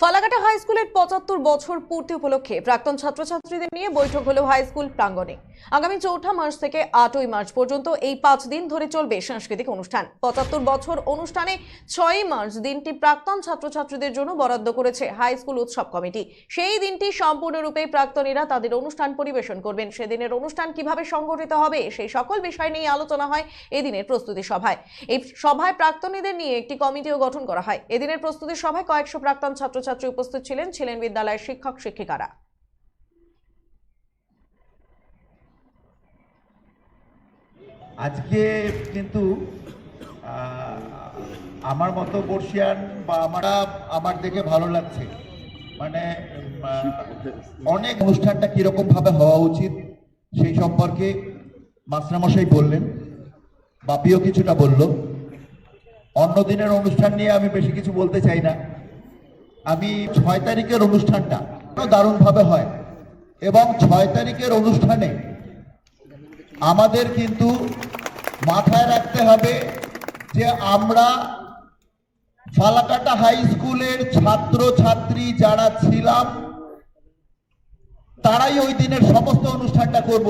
Falakata high স্কুলের পঁচাত্তর বছর পূর্তি উপলক্ষে প্রাক্তন ছাত্রছাত্রীদের নিয়ে বৈঠক হলো হাই স্কুল প্রাঙ্গণে। আগামী চৌঠা মার্চ থেকে আটই মার্চ পর্যন্ত এই পাঁচ দিন ধরে চলবে সাংস্কৃতিক অনুষ্ঠান। পঁচাত্তর বছর অনুষ্ঠানে ছয়ই মার্চ দিনটি প্রাক্তন ছাত্রছাত্রীদের জন্য বরাদ্দ করেছে হাই স্কুল উৎসব কমিটি। সেই দিনটি সম্পূর্ণরূপে প্রাক্তনীরা তাদের অনুষ্ঠান পরিবেশন করবেন। সেদিনের অনুষ্ঠান কীভাবে সংগঠিত হবে সেই সকল বিষয় নিয়ে আলোচনা হয় এদিনের প্রস্তুতি সভায়। এই সভায় প্রাক্তনীদের নিয়ে একটি কমিটিও গঠন করা হয়। এদিনের প্রস্তুতি সভায় কয়েকশো প্রাক্তন ছাত্রছাত্রী উপস্থিত ছিলেন ছিলেন বিদ্যালয়ের শিক্ষক, শিক্ষিকারা। আজকে কিন্তু আমার মতো বর্ষিয়ান বা আমরা, আমার দেখে ভালো লাগছে। মানে অনেক অনুষ্ঠানটা কীরকম ভাবে হওয়া উচিত সেই সম্পর্কে মাস্টারমশাই বললেন, বাপিও কিছুটা বলল। অন্য দিনের অনুষ্ঠান নিয়ে আমি বেশি কিছু বলতে চাই না। আমি ছয় তারিখের অনুষ্ঠানটা দারুণভাবে হয় এবং ছয় তারিখের অনুষ্ঠানে আমাদের কিন্তু মাথায় রাখতে হবে যে আমরা ফালাকাটা হাই স্কুলের ছাত্র ছাত্রী যারা ছিলাম, তারাই ওই দিনের সমস্ত অনুষ্ঠানটা করব।